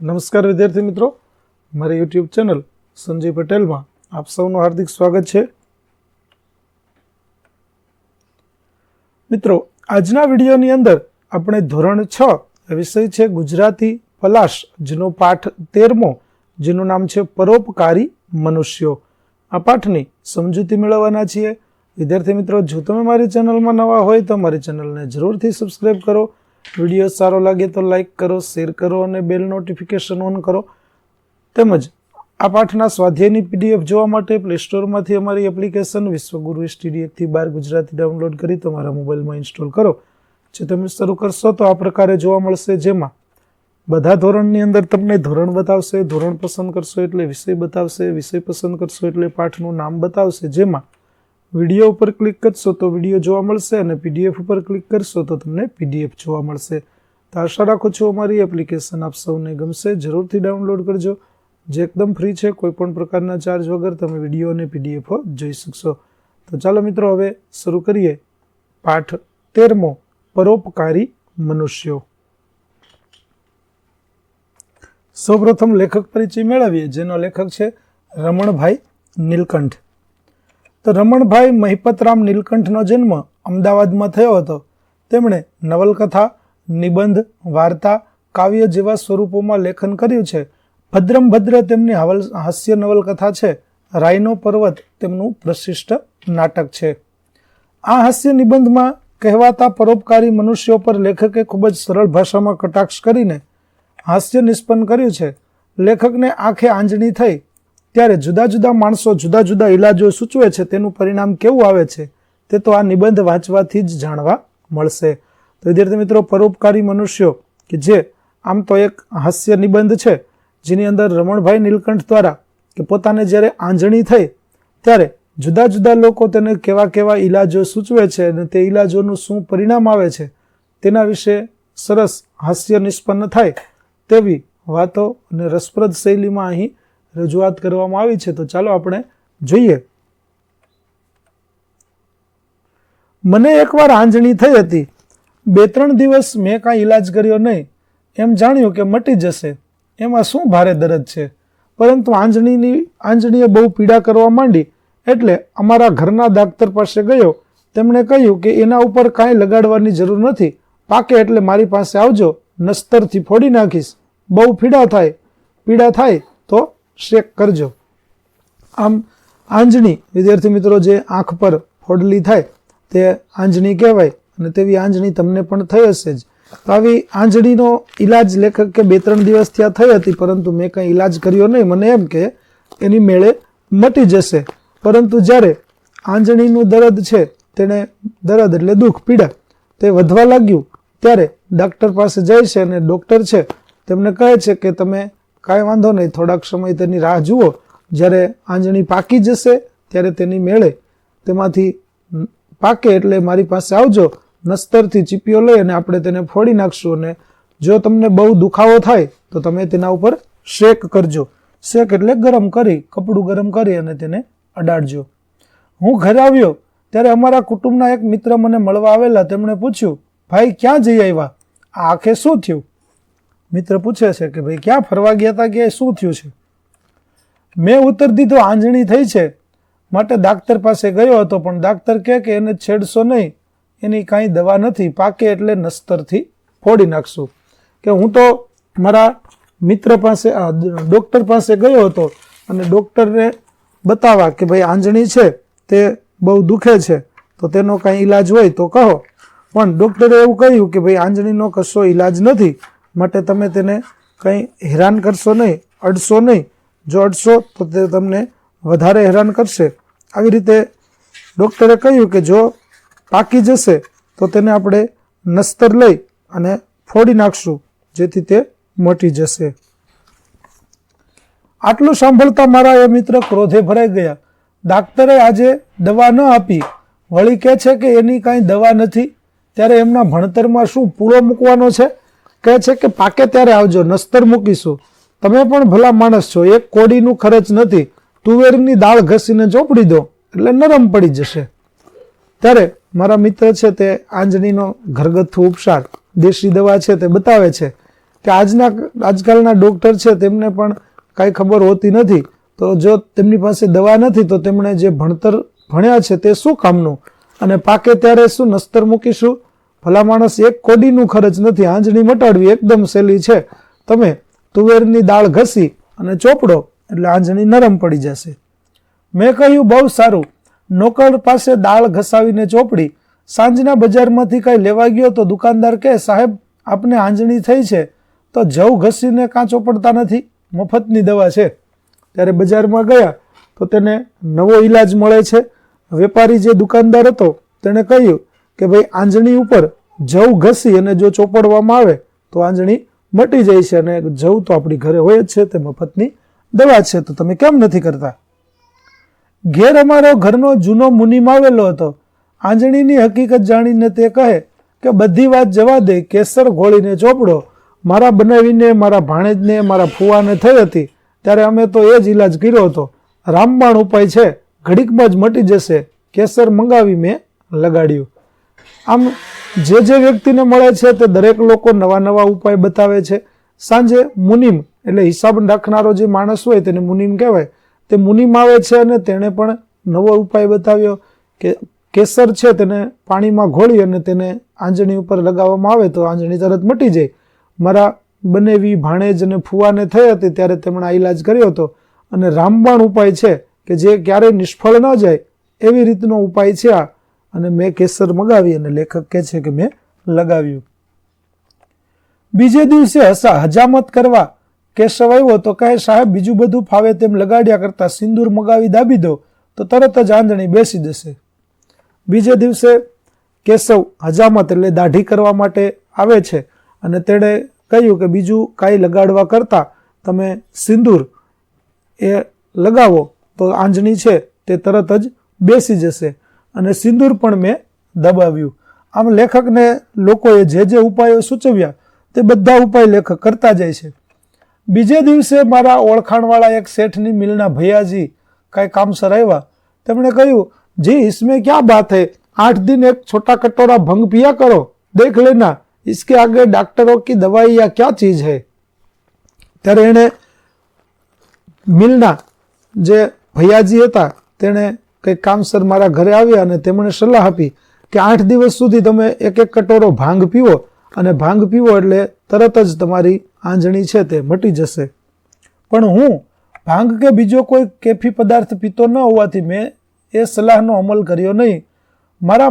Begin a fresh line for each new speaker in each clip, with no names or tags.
નમસ્કાર વિદ્યાર્થી મિત્રો. મારી યુટ્યુબ ચેનલ સંજય પટેલમાં આપ સૌનું હાર્દિક સ્વાગત છે. મિત્રો, આજના વિડીયોની અંદર આપણે ધોરણ છ વિષય છે ગુજરાતી પલાશ, જેનો પાઠ તેરમો, જેનું નામ છે પરોપકારી મનુષ્યો. આ પાઠની સમજૂતી મેળવવાના છીએ. વિદ્યાર્થી મિત્રો, જો તમે મારી ચેનલમાં નવા હોય તો મારી ચેનલને જરૂરથી સબસ્ક્રાઈબ કરો. વીડિયો સારો લાગે તો લાઇક કરો, શેર કરો અને બેલ નોટિફિકેશન ઓન કરો. તેમજ આ પાઠના સ્વાધ્યાયની પીડીએફ જોવા માટે પ્લે સ્ટોરમાંથી અમારી એપ્લિકેશન વિશ્વગુરુ સ્ટીડીએફથી બાર ગુજરાતી ડાઉનલોડ કરી તમારા મોબાઈલમાં ઇન્સ્ટોલ કરો. જે તમે શરૂ કરશો તો આ પ્રકારે જોવા મળશે જેમાં બધા ધોરણની અંદર તમને ધોરણ બતાવશે, ધોરણ પસંદ કરશો એટલે વિષય બતાવશે, વિષય પસંદ કરશો એટલે પાઠનું નામ બતાવશે, જેમાં વીડિયો ઉપર ક્લિક કરશો તો વીડિયો જોવા મળશે અને પીડીએફ ઉપર ક્લિક કરશો તો તમને પીડીએફ જોવા મળશે. તો આશા રાખું છું અમારી એપ્લિકેશન આપ સૌને ગમશે. જરૂરથી ડાઉનલોડ કરજો. જે એકદમ ફ્રી છે, કોઈ પણ પ્રકારના ચાર્જ વગર તમે વીડિયો અને પીડીએફ જોઈ શકશો. તો ચાલો મિત્રો, હવે શરૂ કરીએ. પાઠ તેરમો, પરોપકારી મનુષ્યો. સૌપ્રથમ લેખક પરિચય મેળવીએ, જેનો લેખક છે રમણભાઈ નીલકંઠ. તો રમણભાઈ મહિપતરામ નીલકંઠનો જન્મ અમદાવાદમાં થયો હતો. તેમણે નવલકથા, નિબંધ, વાર્તા, કાવ્ય જેવા સ્વરૂપોમાં લેખન કર્યું છે. ભદ્રમ ભદ્ર તેમની હવલ, હાસ્ય નવલકથા છે. રાયનો પર્વત તેમનું પ્રશિષ્ટ નાટક છે. આ હાસ્ય નિબંધમાં કહેવાતા પરોપકારી મનુષ્યો પર લેખકે ખૂબ જ સરળ ભાષામાં કટાક્ષ કરીને હાસ્ય નિષ્પન્ન કર્યું છે. લેખકને આંખે આંજણી થઈ ત્યારે જુદા જુદા માણસો જુદા જુદા ઇલાજો સૂચવે છે, તેનું પરિણામ કેવું આવે છે, તે તો આ નિબંધ વાંચવાથી જ જાણવા મળશે. તો વિદ્યાર્થી મિત્રો, પરોપકારી મનુષ્યો કે જે આમ તો એક હાસ્ય નિબંધ છે, જેની અંદર રમણભાઈ નીલકંઠ દ્વારા કે પોતાને જ્યારે આંજણી થઈ, ત્યારે જુદા જુદા લોકો તેને કેવા કેવા ઇલાજો સૂચવે છે અને તે ઇલાજોનું શું પરિણામ આવે છે, તેના વિશે સરસ હાસ્ય નિષ્પન્ન થાય તેવી વાતો અને રસપ્રદ શૈલીમાં અહીં રજૂઆત કરવામાં આવી છે, તો ચાલો આપણે જોઈએ. મને એકવાર આંજણી થઈ હતી. બે ત્રણ દિવસ મેં કાંઈ ઈલાજ કર્યો નહીં. એમ જાણ્યું કે મટી જશે. એમાં શું ભારે દરદ છે? પરંતુ આંજણીની, આંજણીએ બહુ પીડા કરવા માંડી. એટલે અમારા ઘરના ડાક્ટર પાસે ગયો. તેમણે કહ્યું કે એના ઉપર કાંઈ લગાડવાની જરૂર નથી. પાકે એટલે મારી પાસે આવજો. નસ્તરથી ફોડી નાખીશ. બહુ પીડા થાય. પીડા થાય. શેક કરજો. આમ આંજણી, વિદ્યાર્થી મિત્રો, જે આંખ પર ફોડલી થાય, તે આંજણી કહેવાય અને તેવી આંજણી તમને પણ થઈ હશે જ. તો આવી આંજણીનો ઈલાજ લેખક કે બે ત્રણ દિવસ ત્યાં થઈ હતી, પરંતુ મેં કંઈ ઈલાજ કર્યો નહીં. મને એમ કે એની મેળે મટી જશે. પરંતુ જ્યારે આંજણીનું દર્દ છે તેને દર્દ એટલે દુઃખ, પીડા, તે વધવા લાગ્યું. ત્યારે ડૉક્ટર પાસે જાય છે અને ડૉક્ટર છે, તેમને કહે છે કે તમે કાંઈ વાંધો નહીં, થોડાક સમય તેની રાહ જુઓ. જ્યારે આંજણી પાકી જશે, ત્યારે તેની મેળે. તેમાંથી પાકે એટલે મારી પાસે આવજો. નસ્તરથી ચીપીઓ લઈ અને આપણે તેને ફોડી નાખશું. અને જો તમને બહુ દુખાવો થાય, તો તમે તેના ઉપર શેક કરજો. શેક એટલે ગરમ કરી, કપડું ગરમ કરી અને તેને અડાડજો. હું ઘરે આવ્યો, ત્યારે અમારા કુટુંબના એક મિત્ર મને મળવા આવેલા. તેમણે પૂછ્યું, ભાઈ, ક્યાં જઈ આવ્યા? આ આંખે શું થયું? મિત્ર પૂછે છે કે ભાઈ, ક્યાં ફરવા ગયા હતા કે શું થયું છે? મેં ઉત્તર દીધો, આંજણી થઈ છે. માટે ડાક્ટર પાસે ગયો હતો, પણ ડાક્ટર કહે કે એને છેડશો નહીં. એની કાંઈ દવા નથી, પાકે એટલે નસ્તરથી ફોડી નાખશું. કે હું તો મારા મિત્ર પાસે ડૉક્ટર પાસે ગયો હતો અને ડૉક્ટરને બતાવવા કે ભાઈ, આંજણી છે, તે બહુ દુખે છે, તો તેનો કાંઈ ઈલાજ હોય તો કહો. પણ ડૉક્ટરે એવું કહ્યું કે ભાઈ, આંજણીનો કશો ઈલાજ નથી. માટે તમે તેને કંઈ હેરાન કરશો નહીં, અડશો નહીં. જો અડશો, તો તે તમને વધારે હેરાન કરશે. આવી રીતે ડૉક્ટરે કહ્યું કે જો પાકી જશે, તો તેને આપણે નસ્તર લઈ અને ફોડી નાખશું, જેથી તે મટી જશે. આટલું સાંભળતા મારા એ મિત્ર ક્રોધે ભરાઈ ગયા. ડાક્ટરે આજે દવા ન આપી. વળી કહે છે કે એની કાંઈ દવા નથી. ત્યારે એમના ભણતરમાં શું પૂળો મૂકવાનો છે? કહે છે કે પાકે ત્યારે આવજો, નસ્તર મૂકીશું. તમે પણ ભલા માણસ છો, એક કોડીનું ખર્ચ નથી, તુવેરની દાળ ઘસીને ચોપડી દો, એટલે નરમ પડી જશે. ત્યારે મારા મિત્ર છે તે આંજણીનો ઘરગથ્થુ ઉપચાર, દેશી દવા છે તે બતાવે છે કે આજના, આજકાલના ડૉક્ટર છે તેમને પણ કાંઈ ખબર હોતી નથી. તો જો તેમની પાસે દવા નથી, તો તેમણે જે ભણતર ભણ્યા છે તે શું કામનું? અને પાકે ત્યારે શું નસ્તર મૂકીશું? ભલા માણસ એક કોડીનું ખર્ચ નથી, આંજણી મટાડવી એકદમ સહેલી છે. તમે તુવેરની દાળ ઘસી અને ચોપડો, એટલે આંજણી નરમ પડી જશે. મેં કહ્યું, બહુ સારું. નોકર પાસે દાળ ઘસાવીને ચોપડી. સાંજના બજારમાંથી કાંઈ લેવા ગયો તો દુકાનદાર કહે, સાહેબ, આપને આંજણી થઈ છે. તો જવ ઘસીને કાં ચોપડતા નથી. મફતની દવા છે. ત્યારે બજારમાં ગયા તો તેને નવો ઈલાજ મળે છે. વેપારી જે દુકાનદાર હતો, તેણે કહ્યું કે ભાઈ આંજણી ઉપર જવ ઘસી અને જો ચોપડવામાં આવે તો આંજણી મટી જાય છે અને જવ તો આપણી ઘરે હોય જ છે તે મફતની દવા છે. તો તમે કેમ નથી કરતા? ઘેર અમારો ઘરનો જૂનો મુનિમ આવેલો હતો. આંજણીની હકીકત જાણીને તે કહે કે બધી વાત જવા દે, કેસર ઘોળીને ચોપડો. મારા બનાવીને, મારા ભાણેજને, મારા ફુવાને થઈ હતી. ત્યારે અમે તો એ જ ઈલાજ કર્યો હતો. રામબાણ ઉપાય છે. ઘડીકમાં જ મટી જશે. કેસર મંગાવી મેં લગાડ્યું. આમ જે જે વ્યક્તિને મળે છે તે દરેક લોકો નવા નવા ઉપાય બતાવે છે. સાંજે મુનિમ, એટલે હિસાબ રાખનારો જે માણસ હોય તેને મુનિમ કહેવાય. તે મુનિમ આવે છે અને તેણે પણ નવો ઉપાય બતાવ્યો કે કેસર છે તેને પાણીમાં ઘોળી અને તેને આંજણી ઉપર લગાવવામાં આવે તો આંજણી તરત મટી જાય. મારા બનેવી ભાણેજ અને ફુવાને થઈ હતી ત્યારે તેમણે આ ઈલાજ કર્યો હતો. અને રામબાણ ઉપાય છે કે જે ક્યારેય નિષ્ફળ ન જાય, એવી રીતનો ઉપાય છે આ. અને મેં કેસર મગાવી અને લેખક કહે છે કે મેં લગાવ્યું. બીજે દિવસે હસા હજામત કરવા કેશવ આવ્યો તો કહે સાહેબ બીજું બધું ફાવે તેમ લગાડ્યા કરતા સિંદૂર મગાવી દાબી દો તો તરત જ આંધણી બેસી જશે. બીજે દિવસે કેશવ હજામત એટલે દાઢી કરવા માટે આવે છે અને તેણે કહ્યું કે બીજું કાંઈ લગાડવા કરતાં તમે સિંદૂર એ લગાવો તો આંજણી છે તે તરત જ બેસી જશે. અને સિંદૂર પણ મેં દબાવ્યું આમ લેખકને લોકોએ જે જે ઉપાયો સૂચવ્યા તે બધા ઉપાય લેખક કરતા જાય છે બીજે દિવસે મારા ઓળખાણવાળા એક શેઠની મિલના ભૈયાજી કાંઈ કામસર આવ્યા તેમણે કહ્યું જી इसमें क्या बात है आठ दिन एक छोटा कटोरा भंग पिया करो देख लेना इसके आगे डॉक्टरों की दवाई या क्या चीज है ત્યારે એણે મિલના જે ભૈયાજી હતા તેણે કંઈક કામસર મારા ઘરે આવ્યા અને તેમણે સલાહ આપી કે આઠ દિવસ સુધી તમે એક એક કટોરો ભાંગ પીવો અને ભાંગ પીવો એટલે તરત જ તમારી આંજણી છે તે મટી જશે. પણ હું ભાંગ કે બીજો કોઈ કેફી પદાર્થ પીતો ન હોવાથી મેં એ સલાહનો અમલ કર્યો નહીં. મારા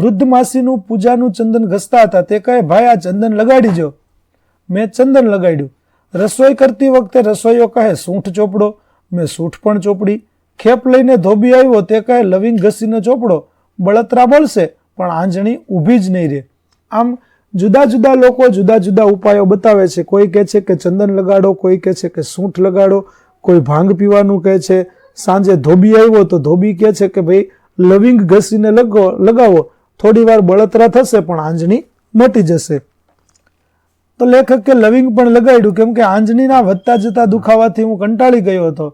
વૃદ્ધ માસીનું પૂજાનું ચંદન ઘસતા હતા. તે કહે, ભાઈ, આ ચંદન લગાડી જો મેં ચંદન લગાડ્યું. રસોઈ કરતી વખતે રસોઈઓ કહે, સૂંઠ ચોપડો. મેં સૂંઠ પણ ચોપડી. ખેપ લઈને ધોબી આવ્યો તે કહે લવિંગ ઘસીને ચોપડો, બળતરા બળશે પણ આંજણી ઊભી જ નહીં રહે. આમ જુદા જુદા લોકો જુદા જુદા ઉપાયો બતાવે છે. કોઈ કહે છે કે ચંદન લગાડો, કોઈ કહે છે કે સૂંઠ લગાડો, કોઈ ભાંગ પીવાનું કહે છે. સાંજે ધોબી આવ્યો તો ધોબી કહે છે કે ભાઈ, લવિંગ ઘસીને લગો, લગાવો. થોડી વાર બળતરા થશે, પણ આંજણી મટી જશે. તો લેખક લવિંગ પણ લગાડ્યું. કેમ કે આંજણીના વધતા જતા દુખાવાથી હું કંટાળી ગયો હતો.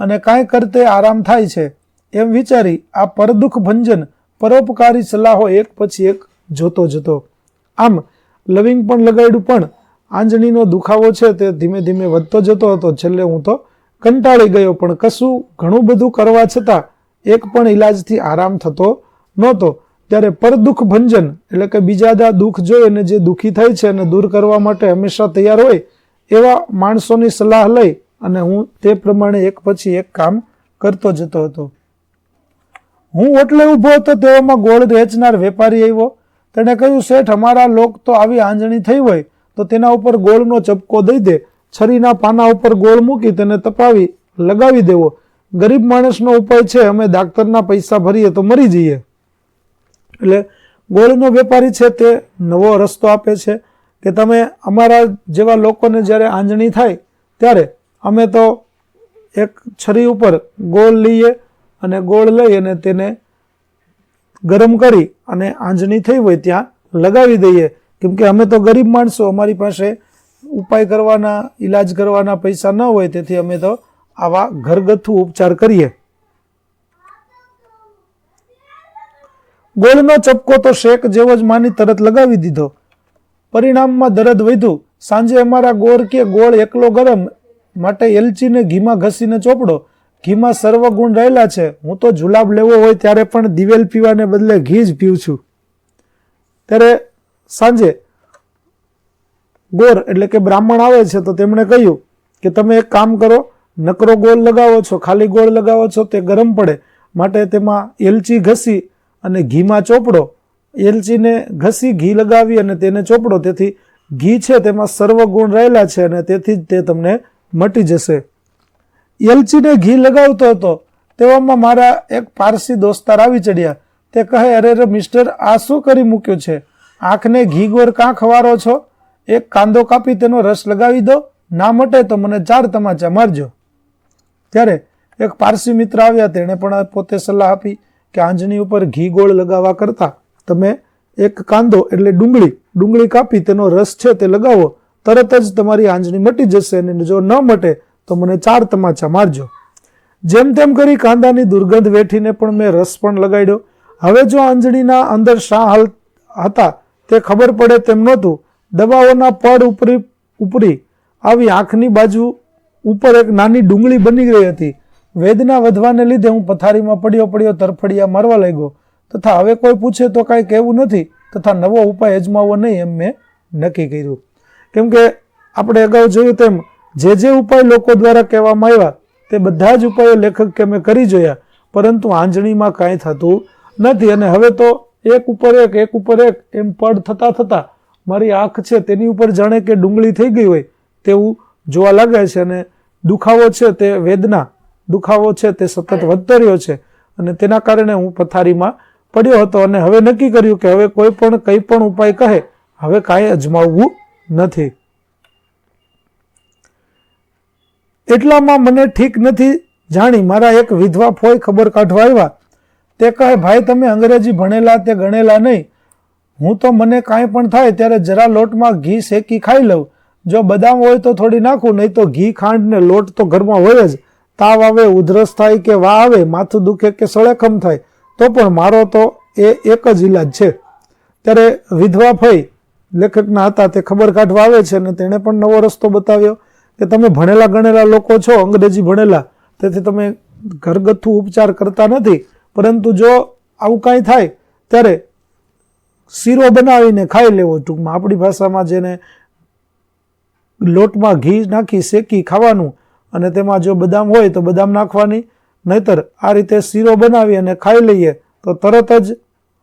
અને કાંઈ કરતે આરામ થાય છે, એમ વિચારી આ પરદુઃખ ભંજન પરોપકારી સલાહો એક પછી એક જોતો જતો. આમ, લવિંગ પણ લગાડ્યું પણ આંજણીનો દુખાવો છે તે ધીમે ધીમે વધતો જતો હતો. છેલ્લે હું તો કંટાળી ગયો, પણ કશું ઘણું બધું કરવા છતાં એક પણ ઈલાજથી આરામ થતો નહોતો. ત્યારે પરદુઃખ ભંજન, એટલે કે બીજા દુઃખ જોઈ અને જે દુઃખી થાય છે અને દૂર કરવા માટે હંમેશા તૈયાર હોય, એવા માણસોની સલાહ લઈ અને હું તે પ્રમાણે એક પછી એક કામ કરતો જતો હતો. હું ઓટલે ઊભો હતો, તેવામાં ગોળ વેચનાર વેપારી આવ્યો. તેણે કહ્યું, શેઠ, અમારા લોક તો આવી આંજણી થઈ હોય, તો તેના ઉપર ગોળનો ચપકો દઈ દે. છરીના પાના ઉપર ગોળ મૂકી તેને તપાવી, લગાવી દેવો. ગરીબ માણસનો ઉપાય છે, અમે ડાક્ટરના પૈસા ભરીએ તો મરી જઈએ. એટલે ગોળનો વેપારી છે તે નવો રસ્તો આપે છે કે તમે અમારા જેવા લોકોને જ્યારે આંજણી થાય, ત્યારે અમે તો એક છરી ઉપર ગોળ લઈએ અને ગોળ લઈ અને તેને ગરમ કરી અને આંજણી થઈ હોય ત્યાં લગાવી દઈએ. કેમ કે અમે તો ગરીબ માણસો, અમારી પાસે ઉપાય કરવાના, ઈલાજ કરવાના પૈસા ન હોય, તેથી અમે તો આવા ઘરગથ્થુ ઉપચાર કરીએ. ગોળનો ચપકો તો શેક જેવો જ માની તરત લગાવી દીધો. પરિણામમાં દરદ વધ્યું. સાંજે અમારા ગોળ કે ગોળ એકલો ગરમ માટે એલચીને ઘીમાં ઘસીને ચોપડો. ઘીમાં સર્વગુણ રહેલા છે. હું તો જુલાબ લેવો હોય ત્યારે પણ દિવેલ પીવાને બદલે ઘી જ પીઉં છું. ત્યારે સાંજે ગોર એટલે કે બ્રાહ્મણ આવે છે તો તેમણે કહ્યું કે તમે એક કામ કરો, નકરો ગોળ લગાવો છો, ખાલી ગોળ લગાવો છો, તે ગરમ પડે. માટે તેમાં એલચી ઘસી અને ઘીમાં ચોપડો. એલચીને ઘસી, ઘી લગાવી અને તેને ચોપડો. તેથી ઘી છે તેમાં સર્વ ગુણ રહેલા છે અને તેથી જ તે તમને મટી જશે. એલચીને ઘી લગાવતો હતો. તેવામાં મારા એક પારસી દોસ્તાર આવી ચડ્યા. તે કહે, અરે રે મિસ્ટર, આ શું કરી મૂક્યું છે? આંખને ઘી ગોર કાં ખવારો છો? એક કાંદો કાપી તેનો રસ લગાવી દો. ના મટે તો મને ચાર તમાચા મારજો. ત્યારે એક પારસી મિત્ર આવ્યા. તેણે પણ પોતે સલાહ આપી કે આંજણી ઉપર ઘી ગોળ લગાવવા કરતાં તમે એક કાંદો, એટલે ડુંગળી ડુંગળી કાપી તેનો રસ છે તે લગાવો. તરત જ તમારી આંજણી મટી જશે અને જો ન મટે તો મને ચાર તમાચા મારજો. જેમ તેમ કરી કાંદાની દુર્ગંધ વેઠીને પણ મેં રસ પણ લગાડ્યો. હવે જો આંજણીના અંદર શા હાલ હતા તે ખબર પડે તેમ નહોતું. દવાઓના પડ ઉપરી ઉપરી આવી આંખની બાજુ ઉપર એક નાની ડુંગળી બની ગઈ હતી. વેદના વધવાને લીધે હું પથારીમાં પડ્યો પડ્યો તરફડિયા મારવા લાગ્યો. તથા હવે કોઈ પૂછે તો કાંઈ કહેવું નથી. તથા નવો ઉપાય અજમાવવો નહીં એમ મેં નક્કી કર્યું. કેમ કે આપણે અગાઉ જોયું તેમ જે જે ઉપાય લોકો દ્વારા કહેવામાં આવ્યા, તે બધા જ ઉપાયો લેખક કે મેં કરી જોયા, પરંતુ આંજણીમાં કાંઈ થતું નથી. અને હવે તો એક ઉપર એક એક ઉપર એક એમ પડ થતાં થતાં મારી આંખ છે તેની ઉપર જાણે કે ડુંગળી થઈ ગઈ હોય તેવું જોવા લાગે છે. અને દુખાવો છે તે વેદના, દુખાવો છે તે સતત વધતો રહ્યો છે. અને તેના કારણે હું પથારીમાં પડ્યો હતો અને હવે નક્કી કર્યું કે હવે કોઈ પણ, કંઈ પણ ઉપાય કહે, હવે કાંઈ અજમાવવું નથી. એટલામાં મને ઠીક નથી જાણી મારા એક વિધવા ફોય ખબર કાઢવા આવ્યા. તે કહે, ભાઈ, તમે અંગ્રેજી ભણેલા તે ગણેલા નહીં. હું તો મને કાંઈ પણ થાય ત્યારે જરા લોટમાં ઘી શેકી ખાઈ લઉં. જો બદામ હોય તો થોડી નાખું, નહીં તો ઘી ખાંડ ને લોટ તો ઘરમાં હોય જ. તાવ આવે, ઉધરસ થાય કે વા આવે, માથું દુખે કે સળેખમ થાય, તો પણ મારો તો એ એક જ ઈલાજ છે. ત્યારે વિધવા ફઈ લેખકના હતા તે ખબર કાઢવા આવે છે અને તેણે પણ નવો રસ્તો બતાવ્યો કે તમે ભણેલા ગણેલા લોકો છો, અંગ્રેજી ભણેલા. તેથી તમે ઘરગથ્થુ ઉપચાર કરતા નથી. પરંતુ જો આવું કાંઈ થાય, ત્યારે શીરો બનાવીને ખાઈ લેવો ટૂંકમાં. આપણી ભાષામાં જેને લોટમાં ઘી નાખી, શેકી ખાવાનું અને તેમાં જો બદામ હોય તો બદામ નાખવાની. નહીતર આ રીતે શીરો બનાવી અને ખાઈ લઈએ તો તરત જ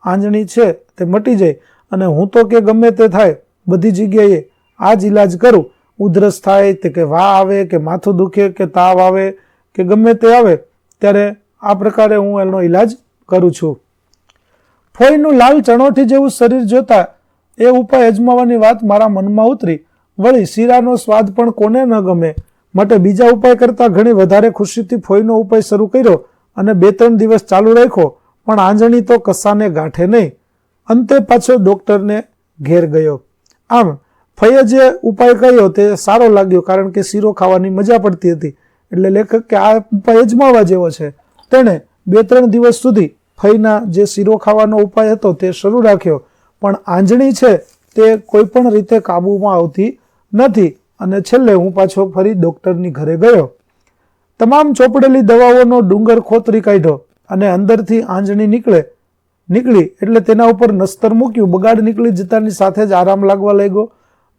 આંજણી છે તે મટી જાય. અને હું તો કે ગમે તે થાય, બધી જગ્યાએ આ જ ઈલાજ કરું. ઉધરસ થાય તે કે વા આવે, કે માથું દુખે, કે તાવ આવે, કે ગમે તે આવે, ત્યારે આ પ્રકારે હું એનો ઈલાજ કરું છું. ફોઈનું લાલ ચણોઠી જેવું શરીર જોતા એ ઉપાય અજમાવાની વાત મારા મનમાં ઉતરી. વળી શીરાનો સ્વાદ પણ કોને ન ગમે. માટે બીજા ઉપાય કરતાં ઘણી વધારે ખુશીથી ફોઈનો ઉપાય શરૂ કર્યો અને બે ત્રણ દિવસ ચાલુ રાખ્યો. પણ આંજણી તો કસાને ગાંઠે નહીં. અંતે પાછો ડૉક્ટરને ઘેર ગયો. આમ, ફઈએ જે ઉપાય કર્યો તે સારો લાગ્યો કારણ કે શીરો ખાવાની મજા પડતી હતી. એટલે લેખક કે આ ઉપાય અજમાવા જેવો છે. તેણે બે ત્રણ દિવસ સુધી ફઈના જે શીરો ખાવાનો ઉપાય હતો તે શરૂ રાખ્યો. પણ આંજણી છે તે કોઈ પણ રીતે કાબૂમાં આવતી નથી અને છેલ્લે હું પાછો ફરી ડૉક્ટરની ઘરે ગયો. તમામ ચોપડેલી દવાઓનો ડુંગર ખોતરી કાઢ્યો અને અંદરથી આંજણી નીકળે નીકળી એટલે તેના ઉપર નસ્તર મૂક્યું, બગાડ નીકળી, જતાની સાથે જ આરામ લાગવા લાગ્યો.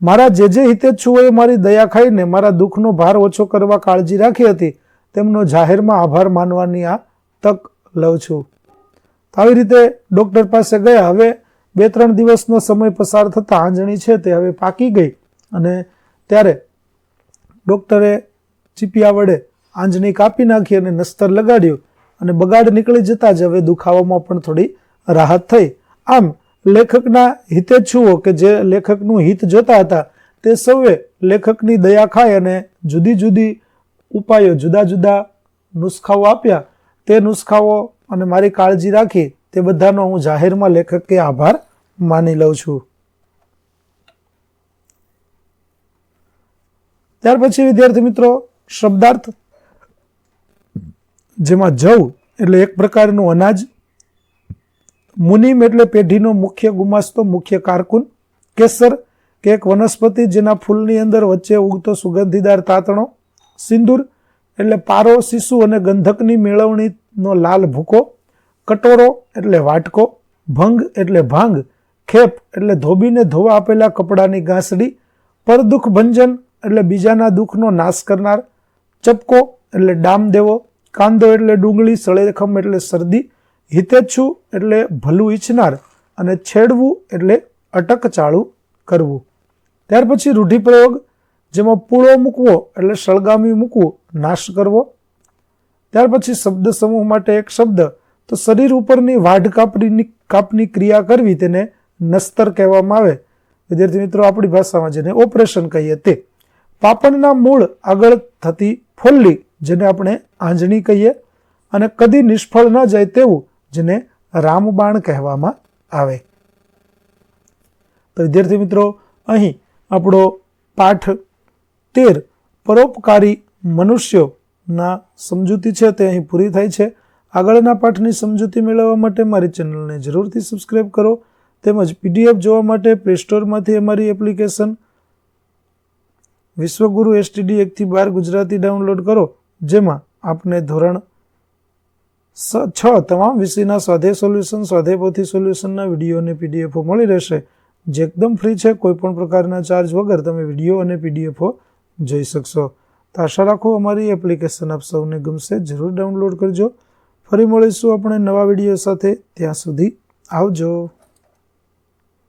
મારા જે જે હિતે છુઓએ મારી દયા ખાઈને મારા દુઃખનો ભાર ઓછો કરવા કાળજી રાખી હતી, તેમનો જાહેરમાં આભાર માનવાની આ તક લઉં છું. આવી રીતે ડૉક્ટર પાસે ગયા. હવે બે ત્રણ દિવસનો સમય પસાર થતાં આંજણી છે તે હવે પાકી ગઈ અને ત્યારે ડૉક્ટરે ચીપિયા વડે આંજણી કાપી નાખી અને નસ્તર લગાડ્યું અને બગાડ નીકળી જતાં જ હવે દુખાવામાં પણ થોડી રાહત થઈ. આમ, લેખકના હિતેચ્છુઓ કે જે લેખકનું હિત જોતા હતા, તે સૌએ લેખકની દયા ખાઈ અને જુદી જુદી ઉપાયો જુદા જુદા નુસ્ખાઓ આપ્યા. તે નુસ્ખાઓ, અને મારી કાળજી રાખી, તે બધાનો હું જાહેરમાં લેખકે આભાર માની લઉં છું. ત્યાર પછી, વિદ્યાર્થી મિત્રો, શબ્દાર્થ. જેમાં જવ એટલે એક પ્રકારનું અનાજ મુનિમ એટલે પેઢીનો મુખ્ય ગુમાસ્તો, મુખ્ય કારકુન. કેસર, કે એક વનસ્પતિ જેના ફૂલની અંદર વચ્ચે ઉગતો સુગંધીદાર તાતણો. સિંદૂર એટલે પારો, શિશુ અને ગંધકની મેળવણીનો લાલ ભૂકો. કટોરો એટલે વાટકો. ભંગ એટલે ભાંગ. ખેપ એટલે ધોબીને ધોવા આપેલા કપડાની ગાંસડી પરદુઃખ ભંજન એટલે બીજાના દુઃખનો નાશ કરનાર. ચપકો એટલે ડામ દેવો કાંદો એટલે ડુંગળી, સળેખમ એટલે શરદી. હિતેચ્છુ એટલે ભલું ઈચ્છનાર અને છેડવું એટલે અટકચાળું કરવું. ત્યાર પછી રૂઢિપ્રયોગ, જેમાં પૂળો મૂકવો એટલે સળગામી મૂકવું, નાશ કરવો. ત્યાર પછી શબ્દ સમૂહ માટે એક શબ્દ, તો શરીર ઉપરની વાઢ કાપની કાપની ક્રિયા કરવી તેને નસ્તર કહેવામાં આવે. વિદ્યાર્થી મિત્રો, આપણી ભાષામાં જેને ઓપરેશન કહીએ તે. પાપણના મૂળ આગળ થતી ફોલ્લી, જેને આપણે આંજણી કહીએ, અને કદી નિષ્ફળ ન જાય તેવું જેને રામબાણ કહેવામાં આવે. તો વિદ્યાર્થી મિત્રો, અહીં આપણો પાઠ તેર, પરોપકારી મનુષ્યોના સમજૂતી છે તે અહીં પૂરી થાય છે. આગળના પાઠની સમજૂતી મેળવવા માટે મારી ચેનલને જરૂરથી સબસ્ક્રાઈબ કરો તેમજ પીડીએફ જોવા માટે પ્લે સ્ટોરમાંથી અમારી એપ્લિકેશન વિશ્વગુરુ એસટીડી એકથી બાર ગુજરાતી ડાઉનલોડ કરો, જેમાં આપને ધોરણ છ તમામ વિષયના સ્વાધ્યાય સોલ્યુશન સ્વાધ્યાય પોથી સોલ્યુશનના વીડિયો અને પીડીએફો મળી રહેશે. જે એકદમ ફ્રી છે કોઈપણ પ્રકારના ચાર્જ વગર તમે વીડિયો અને પીડીએફો જોઈ શકશો. તો આશા રાખો અમારી એપ્લિકેશન આપ સૌને ગમશે. જરૂર ડાઉનલોડ કરજો. ફરી મળીશું આપણે નવા વીડિયો સાથે. ત્યાં સુધી આવજો.